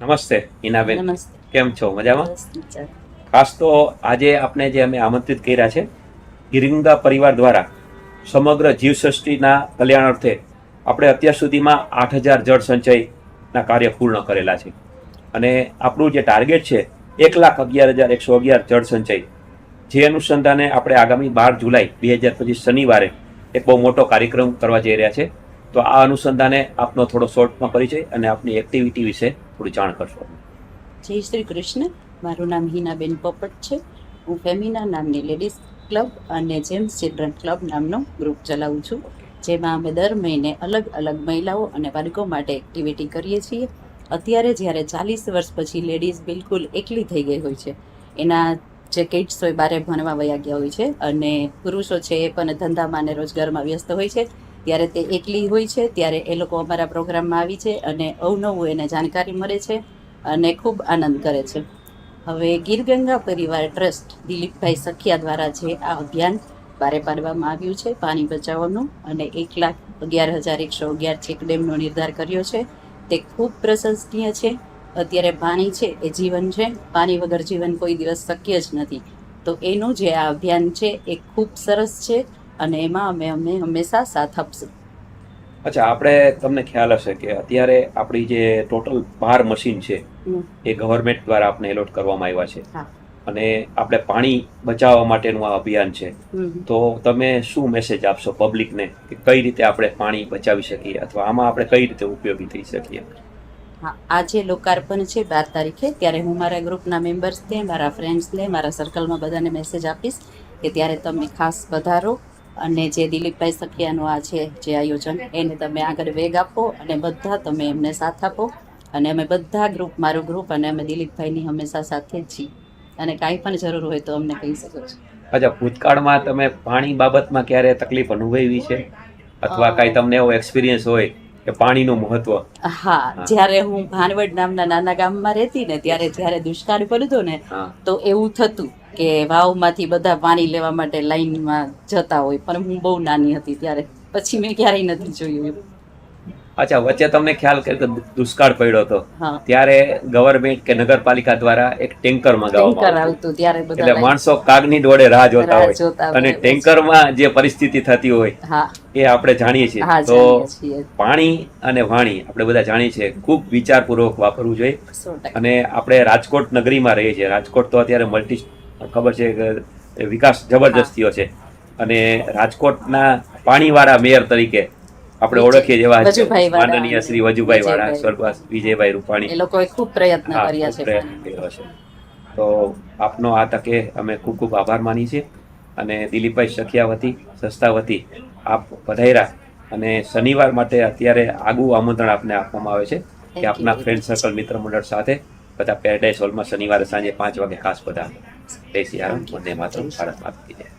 નમસ્તે હિનાબેન નમસ્તે. કેમ છો? મજામાં? ખાસ તો આજે આપણે જે અમે આમંત્રિત કર્યા છે ગિરિંગા પરિવાર દ્વારા સમગ્ર જીવસૃષ્ટિના કલ્યાણ અર્થે આપણે અત્યાર સુધીમાં આઠ હજાર જળ સંચયના કાર્ય પૂર્ણ કરેલા છે. અને આપણું જે ટાર્ગેટ છે એક લાખ અગિયાર હજાર એકસો અગિયાર જળ સંચય જે અનુસંધાને આપણે આગામી બાર જુલાઈ બે હજાર પચીસ શનિવારે એક બહુ મોટો કાર્યક્રમ કરવા જઈ રહ્યા છે. તો આ અનુસંધાને આપનો થોડો શોર્ટમાં પરિચય અને આપની એક્ટિવિટી વિશે થોડી જાણ કરશો જય શ્રી કૃષ્ણ. મારું નામ હિનાબેન પોપટ છે. હું ફેમિના નામની લેડીઝ ક્લબ અને જેમ્સ ચિલ્ડ્રન ક્લબ નામનો ગ્રુપ ચલાવું છું. જેમાં અમે દર મહિને અલગ અલગ મહિલાઓ અને બાળકો માટે એક્ટિવિટી કરીએ છીએ. અત્યારે જ્યારે ચાલીસ વર્ષ પછી લેડીઝ બિલકુલ એકલી થઈ ગઈ હોય છે. એના જે કિડ્સ હોય, બારે ભણવા વયા ગયા હોય છે અને પુરુષો છે એ પણ ધંધામાં અને રોજગારમાં વ્યસ્ત હોય છે. ત્યારે તે એકલી હોય છે, ત્યારે એ લોકો અમારા પ્રોગ્રામમાં આવી છે અને અવનવું એને જાણકારી મળે છે અને ખૂબ આનંદ કરે છે. હવે ગીરગંગા પરિવાર ટ્રસ્ટ દિલીપભાઈ સખિયા દ્વારા જે આ અભિયાન બારે પાડવામાં આવ્યું છે, પાણી બચાવવાનું અને એક લાખ અગિયાર હજાર એકસો અગિયાર ચેક ડેમનો નિર્ધાર કર્યો છે, તે ખૂબ પ્રશંસનીય છે. અત્યારે પાણી છે એ જીવન છે, પાણી વગર જીવન કોઈ દિવસ શક્ય જ નથી. તો એનું જે આ અભિયાન છે એ ખૂબ સરસ છે અને એમાં અમે અમે હંમેશા સાથ આપશું. અચ્છા આપણે તમને ખ્યાલ હશે કે અત્યારે આપણી જે ટોટલ બાર મશીન છે એ ગવર્મેન્ટ દ્વારા આપણે એલોટ કરવામાં આવ્યા છે. અને આપણે પાણી બચાવવા માટેનું આ અભિયાન છે. તો તમે શું મેસેજ આપશો પબ્લિકને કે કઈ રીતે આપણે પાણી બચાવી શકીએ અથવા આમાં આપણે કઈ રીતે ઉપયોગી થઈ શકીએ? હા આજે લોકાર્પણ છે બાર તારીખે ત્યારે હું મારા ગ્રુપના મેમ્બર્સને મારા ફ્રેન્ડ્સને મારા સર્કલમાં બધાને મેસેજ આપીશ કે ત્યારે તમે ખાસ પધારો અને જે દિલીપભાઈ સખિયાનું આ છે જે આયોજન, એને તમે આગળ વેગ આપો અને બધા તમે એમને સાથ આપો. અને અમે બધા ગ્રુપ મારું ગ્રુપ અને અમે દિલીપભાઈની હંમેશા સાથે જ છીએ. અને કાંઈ પણ જરૂર હોય તો અમને કહી શકો છો. અચ્છા, ભૂતકાળમાં તમે પાણી બાબતમાં ક્યારે તકલીફ અનુભવી છે? અથવા કાંઈ તમને એવો એક્સપિરિયન્સ હોય કે પાણીનું મહત્વ. હા જ્યારે હું ભાનવડ નામના નાના ગામમાં રહેતી ને ત્યારે જ્યારે દુષ્કાળ પડતો ને તો એવું થતું કે વાવમાંથી બધા પાણી લેવા માટે લાઈનમાં જતા હોય પણ હું બહુ નાની હતી ત્યારે. પછી મેં ક્યારેય નથી જોયું અચ્છા વચ્ચે તમને ખ્યાલ કે કે દુષ્કાળ પડ્યો હતો. ત્યારે ગવર્મેન્ટ કે નગરપાલિકા દ્વારા એક ટેન્કર મંગાવવામાં આવતું. ત્યારે એટલે માણસો કાગની દોડે રાહ જોતા હોય. અને ટેન્કરમાં જે પરિસ્થિતિ થતી હોય એ આપણે જાણીએ છીએ. તો પાણી અને વાણી આપણે બધા જાણીએ છીએ. ખૂબ વિચારપૂર્વક વાપરવું જોઈએ. અને આપણે રાજકોટ નગરીમાં રહીએ છીએ. રાજકોટ તો અત્યારે મલ્ટી ખબર છે કે વિકાસ જબરજસ્તીઓ છે. અને રાજકોટના પાણીવાળા મેયર તરીકે આપણે ઓળખીએ જેવા માનનીય શ્રી વજુભાઈ વાળા સ્વર્ગવાસ વિજયભાઈ રૂપાણી. એ લોકોએ ખૂબ પ્રયત્ન કર્યા છે પ્રયત્ન કર્યો છે. તો આપનો આ તકે અમે ખૂબ ખૂબ આભાર માની છીએ અને દિલીપભાઈ સખિયાવતી સસ્તાવતી આપ પધાર્યા અને શનિવાર માટે અત્યારે આગવું આમંત્રણ આપને આપવામાં આવે છે કે આપના ફ્રેન્ડ સર્કલ મિત્ર મંડળ સાથે બધા પેરેડાઇઝ હોલમાં શનિવારે સાંજે પાંચ વાગે ખાસ બધા. જય શ્રી રામ વંદે માતરમ ભારત માતા